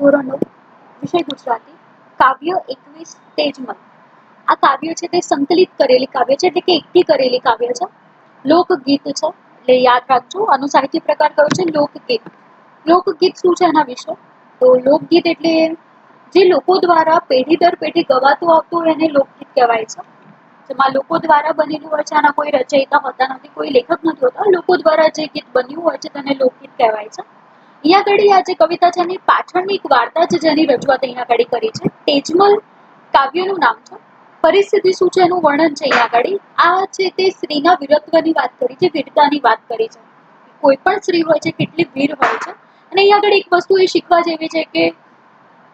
ધોરણ નવ વિષય ગુજરાતી, કાવ્ય એકવીસ તેજમલ. આ કાવ્ય છે તે સંકલિત કરેલી કાવ્ય છે, એટલે કે એકઠી કરેલી કાવ્ય છે. લોકગીત છે, એટલે યાદ રાખજો, આનો સાહિત્ય પ્રકાર કયો છે? લોકગીત. લોકગીત શું છે એના વિશે? તો લોકગીત એટલે જે લોકો દ્વારા પેઢી દર પેઢી ગવાતું આવતું એને લોકગીત કહેવાય છે. જેમાં લોકો દ્વારા બનેલું હોય છે, આના કોઈ રચયિતા હોતા નથી, કોઈ લેખક નથી હોતા. લોકો દ્વારા જે ગીત બન્યું હોય છે, તેને લોકગીત કહેવાય છે. અહીંયા આગળ આ જે કવિતા છે એની પાછળની એક વાર્તા છે જેની રજૂઆત અહીંયા આગળ કરી છે. તેજમલ કાવ્યનું નામ છે. પરિસ્થિતિ શું છે એનું વર્ણન છે અહીંયા આગળ આ છે તે સ્ત્રીના વીરત્વની વાત કરી છે વીરતાની વાત કરી છે. કોઈ પણ સ્ત્રી હોય છે, કેટલી વીર હોય છે. અને અહીંયા આગળ એક વસ્તુ એ શીખવા જેવી છે કે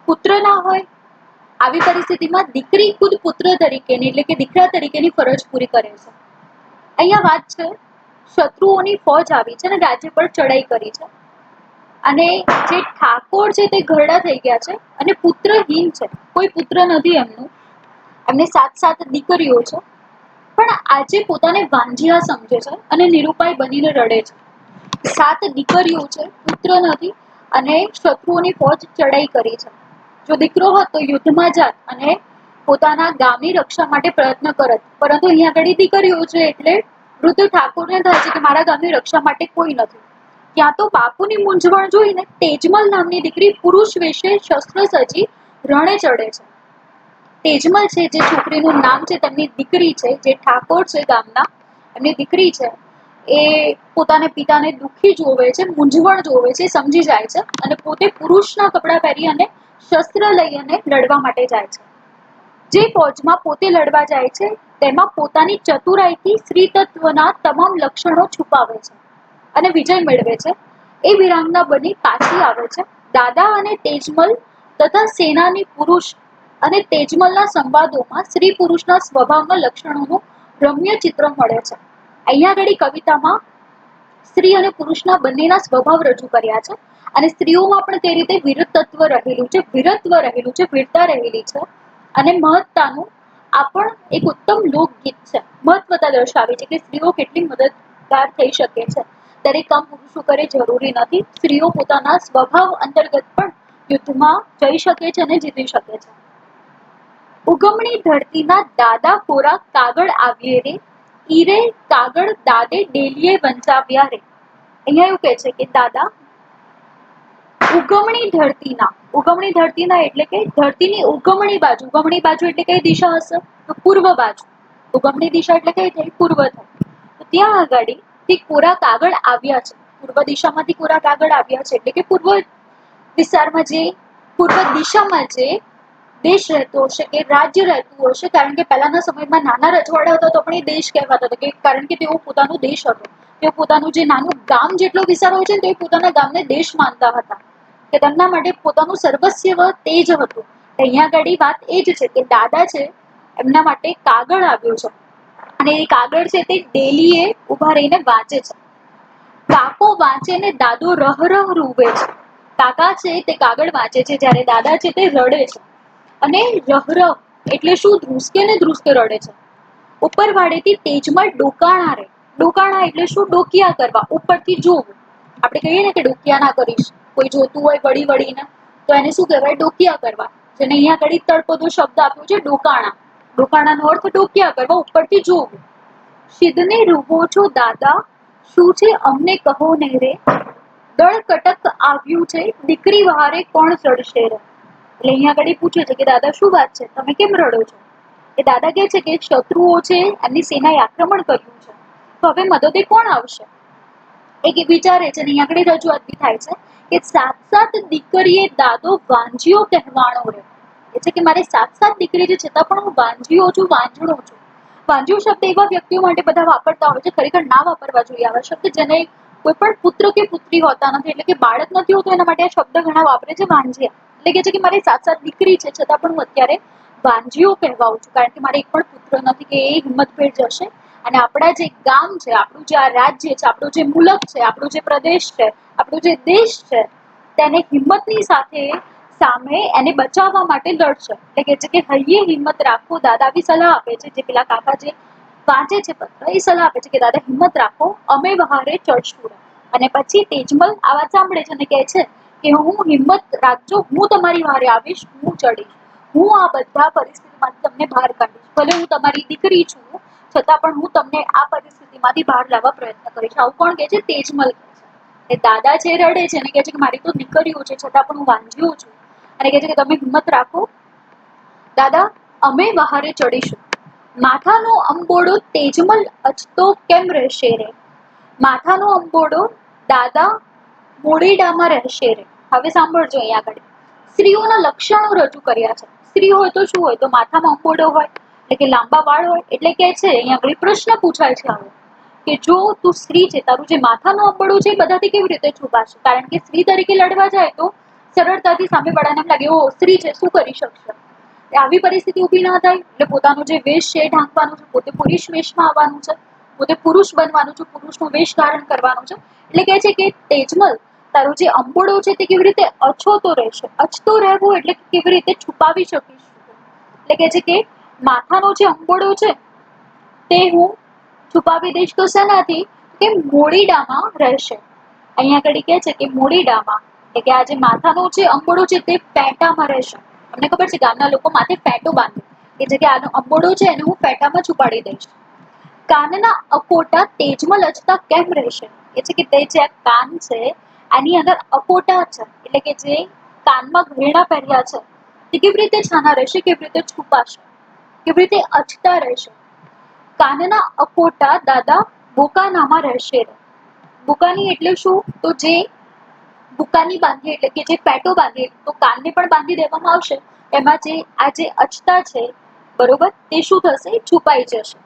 પુત્ર ના હોય, આવી પરિસ્થિતિમાં દીકરી ખુદ પુત્ર તરીકેની એટલે કે દીકરા તરીકેની ફરજ પૂરી કરે છે. અહીંયા વાત છે, શત્રુઓની ફોજ આવી છે અને રાજ્ય પર ચડાઈ કરી છે. અને જે ઠાકોર છે તે ઘરડા થઈ ગયા છે અને પુત્રહીન છે. કોઈ પુત્ર નથી એમનું. એમને સાત સાત દીકરીઓ છે. પણ આજે પોતાને વાંજિયા સમજે છે અને નિરૂપાય બનીને રડે છે. સાત દીકરીઓ છે, પુત્ર નથી અને શત્રુઓની ફોજ ચડાઈ કરી છે. જો દીકરો હોત તો યુદ્ધમાં જાત અને પોતાના ગામની રક્ષા માટે પ્રયત્ન કરત. પરંતુ અહીંયા આગળ દીકરીઓ છે એટલે વૃદ્ધ ઠાકોરને થાય છે કે મારા ગામની રક્ષા માટે કોઈ નથી. ત્યાં તો બાપુની મૂંઝવણ જોઈને તેજમલ નામની દીકરી પુરુષ વેશે શસ્ત્ર સજી રણે ચડે છે. તેજમલ છે જે છોકરીનું નામ છે, તેમની દીકરી છે, જે ઠાકોર છે ગામના, એમની દીકરી છે, એ પોતાના પિતાને દુઃખી જોવે છે, મૂંઝવણ જોવે છે, સમજી જાય છે અને પોતે પુરુષના કપડાં પહેરી અને શસ્ત્ર લઈ અને લડવા માટે જાય છે. જે ફોજમાં પોતે લડવા જાય છે, તેમાં પોતાની ચતુરાઈથી સ્ત્રી તત્વના તમામ લક્ષણો છુપાવે છે. અને વિજય મેળવે છે. એ વિરાંગના બની પાછી આવે છે. દાદા અને તેજમલ તથા સેનાની પુરુષ અને તેજમલના સંવાદોમાં સ્ત્રી પુરુષના સ્વભાવના લક્ષણોનું રમ્ય ચિત્ર મળે છે. અહીંયા આગળ કવિતામાં સ્ત્રી અને પુરુષના બંનેના સ્વભાવ રજૂ કર્યા છે અને સ્ત્રીઓમાં પણ તે રીતે વીરતત્વ રહેલું છે, વીરત્વ રહેલું છે, વીરતા રહેલી છે અને મહત્તાનું આ પણ એક ઉત્તમ લોકગીત છે. મહત્વતા દર્શાવે છે કે સ્ત્રીઓ કેટલી મદદગાર થઈ શકે છે. દરેક કામ પુરુષો કરે જરૂરી નથી. સ્ત્રીઓ પોતાના સ્વભાવ અંતર્ગત પણ યુદ્ધમાં જઈ શકે છે અને જીતી શકે છે. ઉગમણી ધરતીના દાદા ખોરાક કાગળ આવીએ રે. ઈરે કાગળ દાદે ડેલીએ વંચાવ્યા રે. અહીંયા એવું કહે છે કે દાદા, ઉગમણી ધરતીના ઉગમણી ધરતીના એટલે કે ધરતીની ઉગમણી બાજુ ઉગમણી બાજુ એટલે કઈ દિશા હશે? તો પૂર્વ બાજુ. ઉગમણી દિશા એટલે કઈ થઈ? પૂર્વ થઈ. તો ત્યાં આગળ તે કોરા કાગળ આવ્યા છે. પૂર્વ દિશામાંથી કોરા કાગળ આવ્યા છે. એટલે કે પૂર્વ વિસ્તારમાં જે, પૂર્વ દિશામાં જે દેશ રહેતો હશે કે રાજ્ય રહેતું હશે, કારણ કે પહેલાના સમયમાં નાના રજવાડા હતા તો પણ એ દેશ કહેવાતા હતા કે, કારણ કે તેઓ પોતાનો દેશ હતો. તેઓ પોતાનું જે નાનું ગામ જેટલો વિસ્તાર હોય છે ને, તે પોતાના ગામને દેશ માનતા હતા. કે તેમના માટે પોતાનું સર્વસ્વ જ હતું. અહીંયા આગળ વાત એ જ છે કે દાદા છે, એમના માટે કાગળ આવ્યો છે. અને એ કાગળ છે તે ડેલી એ ઊભા રહીને વાંચે છે. કાકો વાંચે ને દાદો રહ રૂવે છે. કાકા છે તે કાગળ વાંચે છે, જ્યારે દાદા છે તે રડે છે. અને રહ એટલે શું ધ્રુસકે ને ધ્રુસકે રડે છે. ઉપર વાડેથી તેજમાં ડોકાણા રે. ડોકાણા એટલે શું? ડોકિયા કરવા. ઉપરથી જોવું. આપણે કહીએ ને કે ડોકિયા ના કરીશ. કોઈ જોતું હોય વળી વળીને, તો એને શું કહેવાય? ડોકિયા કરવા. જેને અહીંયા ઘડી તળપદો શબ્દ આપ્યો છે, ડોકાણા. ડોકાણાનો અર્થ ડોકિયા કરવા ઉપરથી જોવું સિદ્ધને રૂવો છો, દાદા, શું છે? અમને કહો ને રે. દળ કટક આવ્યું છે, દીકરી વહારે કોણ ચડશે રે એટલે અહીંયા આગળ પૂછે છે કે, દાદા, શું વાત છે? તમે કેમ રડો છો? એ દાદા કહે છે કે, શત્રુઓ છે, એમની સેનાએ આક્રમણ કર્યું છે. તો હવે મદદે કોણ આવશે? એક વિચારે છે અહીંયા આગળ રજૂઆત બી થાય છે કે સાત સાત દીકરીએ દાદો વાંજીઓ કહેવાણો રે એ છે કે મારે સાત સાત દીકરી છે, છતાં પણ હું વાંજીઓ છું વાંજણો છું. વાંજીઓ શબ્દ એવા વ્યક્તિઓ માટે બધા વાપરતા હોય છે, ખરેખર ના વાપરવા જોઈએ. આવા શબ્દ જેને કોઈ પણ પુત્ર કે પુત્રી હોતા નથી, એટલે કે બાળક નથી હોતું, એના માટે આ શબ્દ ઘણા વાપરે છે વાંજિયા એટલે કે છે કે મારી સાત સાત દીકરી છે, છતાં પણ હું અત્યારે વાંજીઓ કહેવાઉં છું. કારણ કે મારે એક પણ પુત્ર નથી કે એ હિંમતભેર જશે. અને આપણા જે ગામ છે, આપણું જે આ રાજ્ય છે, આપણું જે મુલક છે, આપણું જે પ્રદેશ છે, આપણું જે દેશ છે, તેને હિંમતની સાથે સામે એને બચાવવા માટે લડશે. એટલે કે છે કે હૈયે હિંમત રાખો, દાદા બી સલાહ આપે છે. જે પેલા કાકા જે વાંચે છે પત્ર એ સલાહ આપે છે કે, દાદા, હિંમત રાખો, અમે વહારે ચડશું. અને પછી તેજમલ આ વાત સાંભળે છે અને કહે છે કે, હું હિંમત રાખજો, હું તમારી વારે આવીશ, હું ચડીશ. હું આ બધા પરિસ્થિતિમાંથી તમને બહાર કાઢીશ. ભલે હું તમારી દીકરી છું, છતાં પણ હું તમને આ પરિસ્થિતિમાંથી બહાર લાવવા પ્રયત્ન કરીશ. આવું કોણ કહે છે? તેજમલ કહે છે. દાદા છે રડે છે અને કહે છે કે, મારી તો દીકરીઓ છે, છતાં પણ હું વાંધ્યું છું. અને કહે છે કે તમે હિંમત રાખો. દાદા, અમે બહારે ચડીશું. માથાનો અંબોડો તેજમલ અચતો કેમ રહેશે રે? માથાનો અંબોડો દાદા મોડેડામાં રહેશે રે. હવે સાંભળજો અહીંયા આગળ. સ્ત્રીઓના લક્ષણો રજૂ કર્યા છે. સ્ત્રી હોય તો શું હોય? તો માથામાં અંબોડો હોય, એટલે કે લાંબા વાળ હોય, એટલે કે છે, અહીંયા આગળ પ્રશ્ન પૂછાય છે આવો, કે જો તું સ્ત્રી છે, તારું જે માથાનો અંબોડું છે એ બધાથી કેવી રીતે છુપાશે? કારણ કે સ્ત્રી તરીકે લડવા જાય તો સરળતાથી સામેવાળાને એમ લાગે ઓ સ્ત્રી છે, શું કરી શકશે? આવી પરિસ્થિતિ ઊભી ના થાય. એટલે પોતાનું જે વેશ છે એ ઢાંકવાનું છે. પોતે પુરુષ વેશમાં આવવાનું છે. પોતે પુરુષ બનવાનું છે. પુરુષનું વેશ ધારણ કરવાનું છે. એટલે કહે છે કે, તેજમલ, તારો જે અંબોડો છે તે કેવી રીતે અછોતો રહેશે? અછતો રહેવું એટલે કેવી રીતે છુપાવી શકીશ? એટલે કે છે કે, માથાનો જે અંબોડો છે તે હું છુપાવી દઈશ તો શેનાથી? કે મોડીડામાં રહેશે. અહીંયા આગળ કહે છે કે મોડીડામાં એટલે કે આ માથાનો જે અંબોડો છે તે પેટામાં રહેશે. તમને ખબર છે ગામના લોકો માથે પેટો બાંધે. કે કે આનો અંબોડો છે એને હું પેટામાં છુપાડી દઈશ. કાનના અકોટા તેજમાં લચતા કેમ રહેશે? એ કે તે જે કાન છે, આની અંદર અકોટા છે. એટલે કે જે કાનમાં ઘરેણા પહેર્યા છે, તે કેવી રીતે છાના રહેશે? કેવી રીતે છુપાશે? કેવી રીતે અચતા રહેશે? કાનના અકોટા દાદા બોકાનામાં રહેશે. બુકાની એટલે શું? તો જે બુકાની બાંધી એટલે કે જે પેટો બાંધી, તો કાનને પણ બાંધી દેવામાં આવશે. એમાં જે, આ જે અચતા છે, બરોબર, તે શું થશે? છુપાઈ જશે.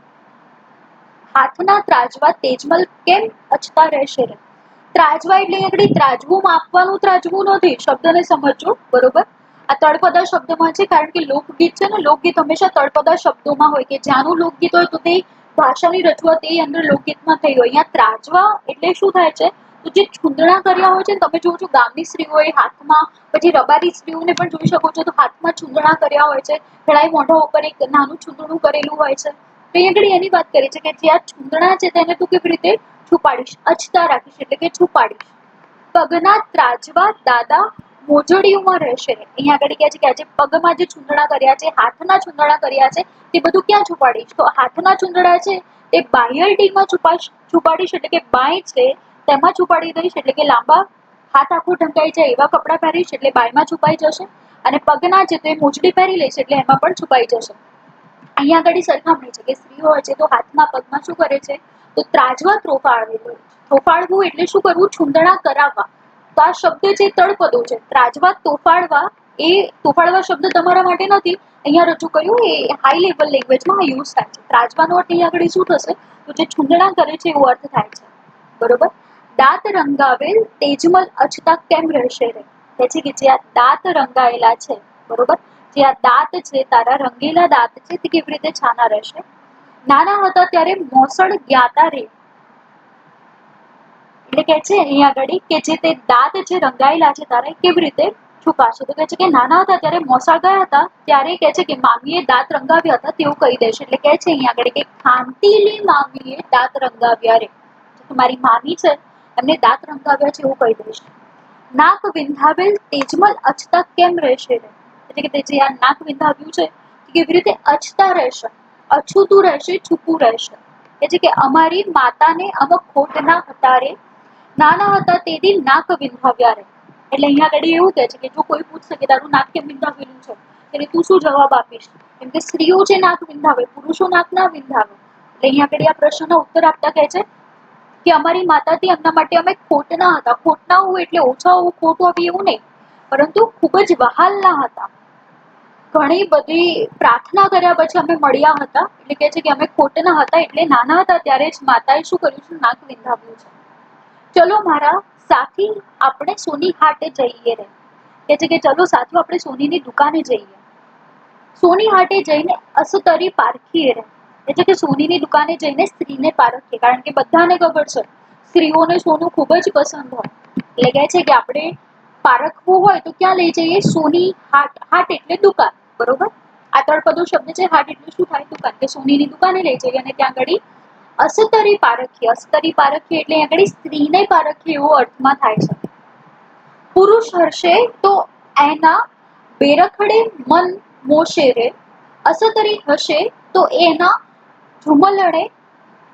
હાથના ત્રાજવા તેજમલ કેમ અચતા રહેશે ત્રાજવા એટલે આગળ ત્રાજવું માપવાનું ત્રાજવું નથી. શબ્દને સમજજો, બરોબર? આ તળપદા શબ્દમાં છે, કારણ કે લોકગીત છે ને, લોકગીત હંમેશા તળપદા શબ્દોમાં હોય કે જ્યાંનું લોકગીત હોય તો તે ભાષાની રજૂઆત એ અંદર લોકગીતમાં થઈ હોય. અહીંયા ત્રાજવા એટલે શું થાય છે? તો જે છૂંદણા કર્યા હોય છે તમે જોવો છો ગામની સ્ત્રીઓએ હાથમાં, પછી રબારી સ્ત્રીઓને પણ જોઈ શકો છો, તો હાથમાં છૂંદણા કર્યા હોય છે ઘણાય મોઢા ઉપર એક નાનું છૂંદણું કરેલું હોય છે. તો અહીં આગળ એની વાત કરી છે કે જે આ છૂંદણા છે તેને તું કેવી રીતે છુપાડીશ? અછતા રાખીશ, એટલે કે છુપાડીશ. પગના ત્રાજવા દાદા મોજડીઓમાં રહેશે. અહીંયા આગળ કહે છે કે આજે પગમાં જે છૂંદણા કર્યા છે, હાથના છૂંદણા કર્યા છે, તે બધું ક્યાં છુપાડીશ? તો હાથના છૂંદડા છે, તે બાહ્યટીમાં છુપાશ, છુપાડીશ, એટલે કે બાય છે તેમાં છુપાડી દઈશ એટલે કે લાંબા હાથ આખું ઢંકાઈ જાય એવા કપડાં પહેરીશ એટલે બાયમાં છુપાઈ જશે અને પગના છે તો મોજડી પહેરી લઈશ એટલે એમાં પણ છુપાઈ જશે. અહીંયા આગળ સરખામણી છે કે સ્ત્રીઓ છે તો હાથમાં પગમાં શું કરે છે? તો ત્રાજવા ત્રોફાળવેલું. ત્રોફાડવું એટલે શું કરવું? છૂંદણા કરાવવા. તો આ શબ્દ જે તળપદો છે, ત્રાજવા તોફાડવા એ તોફાળવા શબ્દ તમારા માટે નથી. અહીંયા રજૂ કર્યું એ હાઈ લેવલ લેંગ્વેજમાં યુઝ થાય છે. ત્રાજવાનો અર્થ અહીંયા આગળ શું થશે? તો જે છૂંદણા કરે છે એવો અર્થ થાય છે. બરોબર? દાંત રંગાવેલ તેજમલ અછતા કેમ રહેશે રે? કે છે કે જે આ દાંત રંગાયેલા છે, બરોબર? જે આ દાંત છે, તારા રંગેલા દાંત છે, તે કેવી રીતે છાના રહેશે? નાના હતા ત્યારે મોસળ જ્ઞાતા રે. એટલે કે છે અહીંયા આગળ કે જે તે દાંત છે રંગાયેલા છે, તારે કેવી રીતે છુપાશે તો કે છે કે નાના હતા ત્યારે મોસાળ ગયા હતા, ત્યારે કે છે કે મામીએ દાંત રંગાવ્યા હતા તેવું કહી દેશે. એટલે કે છે અહીંયા આગળ કે ખાંતીલી મામીએ દાંત રંગાવ્યા રે. મારી મામી છે એમને દાંત રંગાવ્યા છે એવું કહી દઈશ નાક વિંધાવેલ તેજમલ અચતા કેમ રહેશે એટલે કે તે જે આ નાક વિંધાવ્યું છે કેવી રીતે અચતા રહેશે? અછૂતું રહેશે, છૂપું રહેશે. કે કે અમારી માતાને અમુક ખોટના હતા નાના હતા તેથી નાક વિંધાવ્યા રે. એટલે અહીંયા આગળ એવું કહે છે કે જો કોઈ પૂછશે કે તારું નાક કેમ વિંધાવેલું છે એટલે તું શું જવાબ આપીશ? કેમ કે સ્ત્રીઓ જે નાક વિંધાવે, પુરુષો નાક ના વિંધાવે. એટલે અહીંયા આગળ આ પ્રશ્નનો ઉત્તર આપતા કહે છે કે અમારી માતાથી એમના માટે અમે ખોટના હતા. ખોટના હોવું એટલે ઓછા હોવું ખોટું આવી એવું નહીં. પરંતુ ખૂબ જ વહાલના હતા. ઘણી બધી પ્રાર્થના કર્યા પછી અમે મળ્યા હતા. એટલે કે છે કે અમે ખોટના હતા એટલે નાના હતા ત્યારે જ માતાએ શું કર્યું છે? નાક વિંધાવ્યું છે. ચલો મારા સાથી, આપણે સોની હાટે જઈએ રે. કે છે કે ચલો સાથે, આપણે સોનીની દુકાને જઈએ. સોની હાટે જઈને અસતરી પારખીએ રે. એટલે કે સોનીની દુકાને જઈને સ્ત્રીને પારખીએ કારણ કે બધાને ખબર છે, સ્ત્રીઓને સોનું ખૂબ જ પસંદ હોય. એટલે કહે છે કે આપણે પારખવું હોય તો ક્યાં લઈ જઈએ? સોની હાટ હાટ એટલે દુકાન, બરોબર? આ તળપદો શબ્દ છે, હાટ એટલે શું થાય? દુકાન. કે સોનીની દુકાને લઈ જઈએ અને ત્યાં આગળ અસતરી પારખી અસતરી પારખી એટલે આગળ સ્ત્રીને પારખી એવો અર્થમાં થાય છે. પુરુષ હશે તો એના બેરખડે મન મોશેરે અસતરી હશે તો એના ઝુમલડે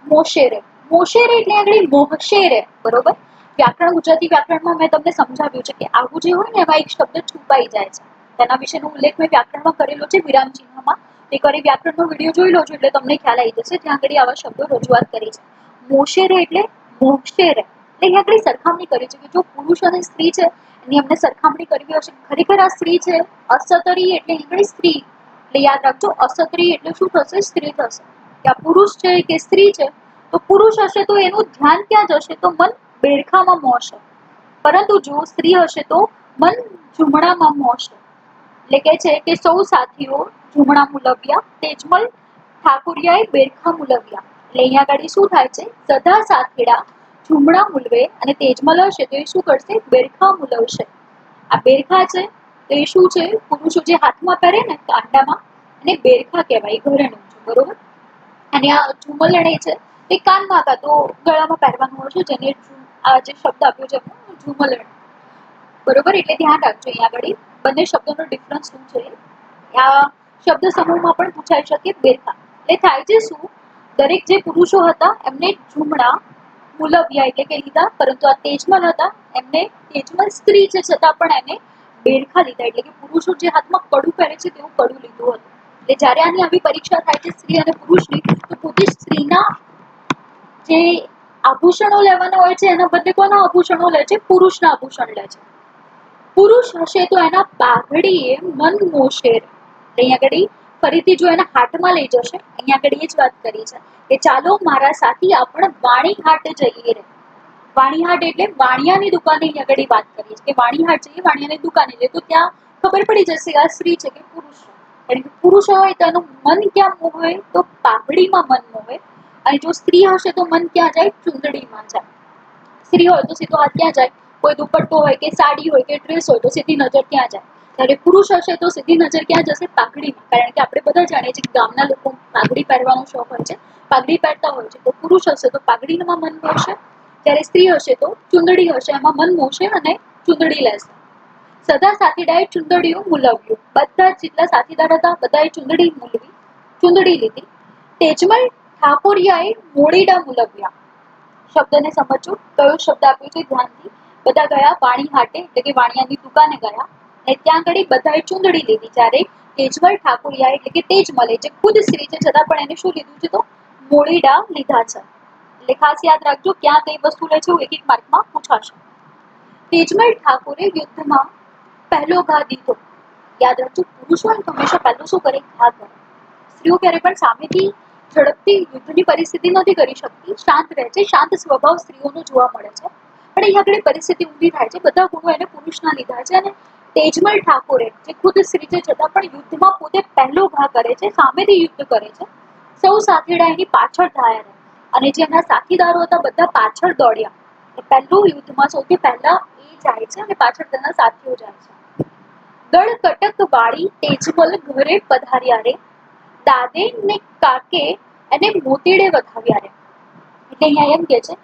મોશેરે. મોશેરે એટલે આગળ મોહશેરે, બરોબર? વ્યાકરણ, ગુજરાતી વ્યાકરણમાં મેં તમને સમજાવ્યું છે કે આવું જે હોય ને એમાં એક શબ્દ છુપાઈ જાય છે. તેના વિશેનો ઉલ્લેખ મેં વ્યાકરણમાં કરેલો છે વિરામ ચિહ્નમાં તે કરી વ્યાકરણનો વીડિયો જોઈ લો છો એટલે તમને ખ્યાલ આવી જશે, ત્યાં આગળ આવા શબ્દો રજૂઆત કરી છે. મોશેરે એટલે મોક્ષેરે એટલે અહીંયા આગળ સરખામણી કરી છે કે જો પુરુષ અને સ્ત્રી છે, એની અમને સરખામણી કરવી હશે. ખરેખર આ સ્ત્રી છે? અસતરી એટલે આગળ સ્ત્રી. એટલે યાદ રાખજો, અસતરી એટલે શું થશે? સ્ત્રી થશે. કે પુરુષ છે કે સ્ત્રી છે, તો પુરુષ હશે તો એનું ધ્યાન ક્યાં જશે? તો મન બેરખામાં મોશે. પરંતુ જો સ્ત્રી હશે તો મન ઝુમણામાં મોશે. એટલે કે છે કે સૌ સાથીઓ ઝુમણા મુલવ્યા, તેજમલ ઠાકુરિયાએ બેરખા મુલવ્યા. એટલે અહીંયા આગળ શું થાય છે? સદા સાથેડા ઝુમણા મુલવે અને તેજમલ હશે તો એ શું કરશે? બેરખા મુલવશે. આ બેરખા છે, તો એ શું છે? પુરુષો જે હાથમાં પહેરે ને કાંડામાં અને બેરખા કહેવાય ઘરેણું છે, બરોબર? અને આ ઝુમલણે છે, એ કાનમાં હતા તો ગળામાં પહેરવાનું હોય છે, જેને આ જે શબ્દ આપ્યો છે એમનો ઝુમલણ બરોબર? એટલે ધ્યાન રાખજો અહીંયા આગળ, બંને શબ્દોનો ડિફરન્સ શું છે? આ શબ્દ સમૂહમાં પણ પૂછાઈ શકે બેરખા એટલે થાય છે શું? દરેક જે પુરુષો હતા, એમને ઝુમડા મુલવ્યા એટલે કે લીધા પરંતુ આ તેજમલ હતા, એમને તેજમલ સ્ત્રી છે, છતાં પણ એને બેરખા લીધા. એટલે કે પુરુષો જે હાથમાં કડું પહેરે છે તેવું કડું લીધું હતું. એટલે જ્યારે આની આવી પરીક્ષા થાય છે સ્ત્રી અને પુરુષની તો પોતે સ્ત્રીના જે આભૂષણો લેવાના હોય છે, એના બદલે કોના આભૂષણો લે છે? પુરુષના આભૂષણ લે છે. પુરુષ હશે તો એના બાઘડીએ મન મોશેર અહીંયા આગળ ફરીથી જો એના હાટમાં લઈ જશે અહીંયા આગળ એ જ વાત કરી છે કે ચાલો મારા સાથી આપણે વાણી હાટ જઈએ રે. વાણીહાટ એટલે વાણિયાની દુકાને અહીંયા આગળ વાત કરી છે કે વાણીહાટ જઈએ, વાણિયાની દુકાને જઈએ, તો ત્યાં ખબર પડી જશે આ સ્ત્રી છે કે પુરુષ છે. કે પુરુષ હોય તો એનું મન ક્યાં મોહે તો પાઘડીમાં મન મોહે અને જો સ્ત્રી હશે તો મન ક્યાં જાય? ચૂંદડીમાં જાય. સ્ત્રી હોય તો સીધો હાથ ક્યાં જાય. કોઈ દુપટ્ટો હોય કે સાડી હોય કે ડ્રેસ હોય તો સીધી નજર ક્યાં જાય. ત્યારે પુરુષ હશે તો સીધી નજર ક્યાં જશે? પાઘડીમાં. કારણ કે આપણે બધા જાણીએ છીએ કે ગામના લોકો પાઘડી પહેરવાનો શોખ હોય છે. પાઘડી પહેરતા હોય છે. તો પુરુષ હશે તો પાઘડીમાં મન મોહશે ત્યારે સ્ત્રી હશે તો ચુંદડી હશે. એમાં મન મોહશે અને ચુંદડી લેશે. સદા સાથીડાએ ચુંદડીઓ મુલવ્યું. બધા જેટલા સાથીદાર હતા બધાએ ચુંદડી મૂલવી, ચુંદડી લીધી. તેજમલ ઠાકોરિયાએ મોડીડા મુલવ્યા. શબ્દને સમજો. કયો શબ્દ આપ્યો છે ધ્યાનથી? બધા ગયા વાણી હાટે, એટલે કે વાણિયાની દુકાને ગયા. અને ત્યાં આગળ બધાએ ચૂંદડી લીધી. જ્યારે તેજમલ ઠાકોરિયા એટલે કે તેજમલે, જે ખુદ સ્ત્રી છે, છતાં પણ એને શું લીધું છે તો? મોડીડા લીધા છે. એટલે ખાસ યાદ રાખજો, ક્યાં કઈ વસ્તુ લે છે એક એક માર્કમાં પૂછાશે. તેજમલ ઠાકોરે યુદ્ધમાં પહેલો ઘા દીધો યાદ રાખજો, પુરુષો હંમેશા પહેલું શું કરે? ઘા કરે. સ્ત્રીઓ ક્યારે પણ સામેથી ઝડપથી યુદ્ધની પરિસ્થિતિ નથી કરી શકતી. શાંત રહે છે. શાંત સ્વભાવ સ્ત્રીઓનો જોવા મળે છે. પણ અહીંયા આગળ પરિસ્થિતિ ઊંધી થાય છે. બધા ગુણો એને પુરુષના લીધા છે અને તેજમલ ઠાકોરે જે ખુદ સ્ત્રી છે છતાં પણ યુદ્ધમાં પોતે પહેલો ઘા કરે છે, સામેથી યુદ્ધ કરે છે, સૌ સાથેડા એની પાછળ ધાયા અને જે એના સાથીદારો હતા, બધા પાછળ દોડ્યા. પહેલું યુદ્ધમાં સૌથી પહેલા એ જાય છે અને પાછળ તેના સાથીઓ જાય છે. દળ કટક વાળી તેજમલ ઘરે પધાર્યા રે. દાદે ને કાકે એને મોતીડે વધાવ્યા રે. એટલે અહીંયા એમ કે છે,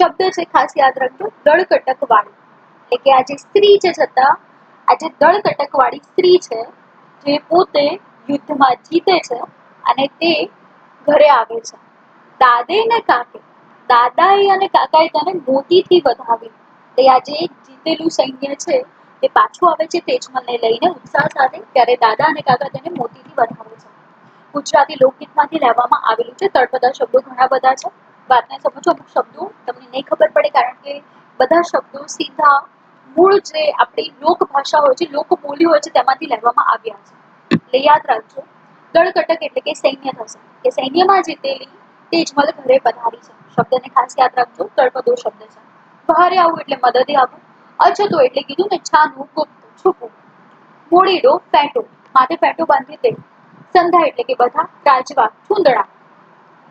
શબ્દ છે ખાસ યાદ રાખજો દળ કટક વાળી. એટલે કે આ જે સ્ત્રી છે છતાં, આ જે દળ કટક વાળી સ્ત્રી છે, જે પોતે યુદ્ધમાં જીતે છે અને તે ઘરે આવે છે. દાદે ને કાકે, દાદાએ અને કાકાએ તેને મોતીથી વધાવી. તે આજે જીતેલું સૈન્ય છે તે પાછો આવે છે તેજમલને લઈને ઉત્સાહ સાથે ત્યારે દાદા અને કાકા તેને મોતીથી વધાવે છે. ગુજરાતી લોકગીતમાંથી લેવામાં આવેલું છે તળપદા શબ્દો ઘણા બધા છે. વાતને સમજો, અમુક શબ્દો તમને નહીં ખબર પડે કારણ કે બધા શબ્દો સીધા મૂળ જે આપણી લોક હોય છે, લોક બોલી હોય છે, તેમાંથી લેવામાં આવ્યા છે. એટલે યાદ રાખજો દળકટક એટલે કે સૈન્ય થશે. કે સૈન્યમાં જીતેલી તેજમલ ઘરે પધારી છે. શબ્દને ખાસ યાદ રાખજો, તળપદો શબ્દ છે. બહારે આવું એટલે મદદે આવું અછતો એટલે કીધું ને છાનું, ગુપ્ત, છુપું. મોડીડો ફેંટો માથે ફેંટો બાંધી દે. સંધા એટલે કે બધા રાજવા ચૂંદડા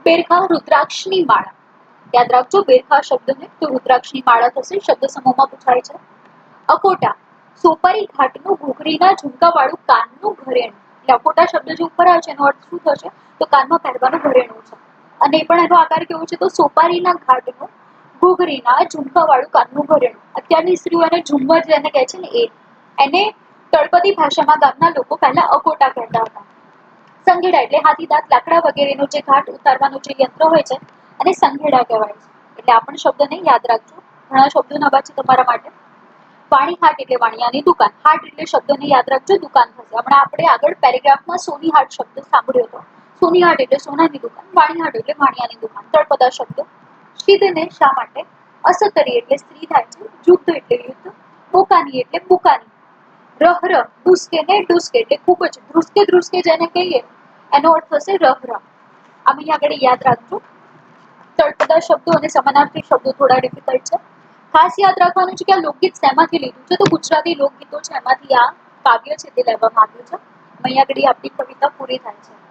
બેરખા રુદ્રાક્ષની માળા. યાદ રાખજો, બેરખા શબ્દને તો રુદ્રાક્ષની માળા થશે, શબ્દ સમૂહમાં પૂછાય છે. અકોટા. સોપારી ઘાટનું ઘૂઘરીના ઝુમકાવાળું કાનનું ઘરેણું. એટલે અકોટા શબ્દ જે ઉપર આવે છે, એનો અર્થ શું થશે? તો કાનમાં પહેરવાનું ઘરેણું છે. અને એ પણ એનો આકાર કેવો છે? તો સોપારીના ઘાટનું ઘૂઘરીના ઝુમકાવાળું કાનનું ઘરેણું. અત્યારની સ્ત્રીઓને ઝુમ્મર જેને કહે છે ને, એ, એને તળપદી ભાષામાં ગામના લોકો પહેલા અકોટા કહેતા હતા. સંઘેડા એટલે હાથી દાંત, લાકડા વગેરેનો જે ઘાટ ઉતારવાનું જે યંત્ર હોય છે અને સંઘેડા કહેવાય છે. એટલે આ પણ શબ્દને યાદ રાખજો. ઘણા શબ્દો નવા છે તમારા માટે. વાણી હાટ એટલે વાણિયાની દુકાન. હાટ એટલે શબ્દને યાદ રાખજો, દુકાન થશે. હમણાં આપણે આગળ પેરેગ્રાફમાં સોની હાટ શબ્દ સાંભળ્યો હતો. સોની હાટ એટલે સોનાની દુકાન, વાણી હાટ એટલે વાણિયાની દુકાન. તળપદા શબ્દો. શીદને શા માટે? અસતરી એટલે સ્ત્રી થાય છે, યુદ્ધ એટલે યુદ્ધ બોકાની એટલે બુકાની રહ રહ ને ડુસ્કે એટલે ખૂબ જ ધ્રુસકે ધ્રુસકે જેને કહીએ, એનો અર્થ થશે રહ રહ. આમ અહીંયા આગળ યાદ રાખજો. તળપદા શબ્દો અને સમાનાર્થી શબ્દો થોડા ડિફિકલ્ટ છે. ખાસ યાદ રાખવાનું છે કે આ લોકગીત શેમાંથી લીધું છે? તો ગુજરાતી લોકગીતો છે, એમાંથી આ કાવ્ય છે, તે લેવામાં આવ્યું છે. અહીંયા આગળ આપણી કવિતા પૂરી થાય છે.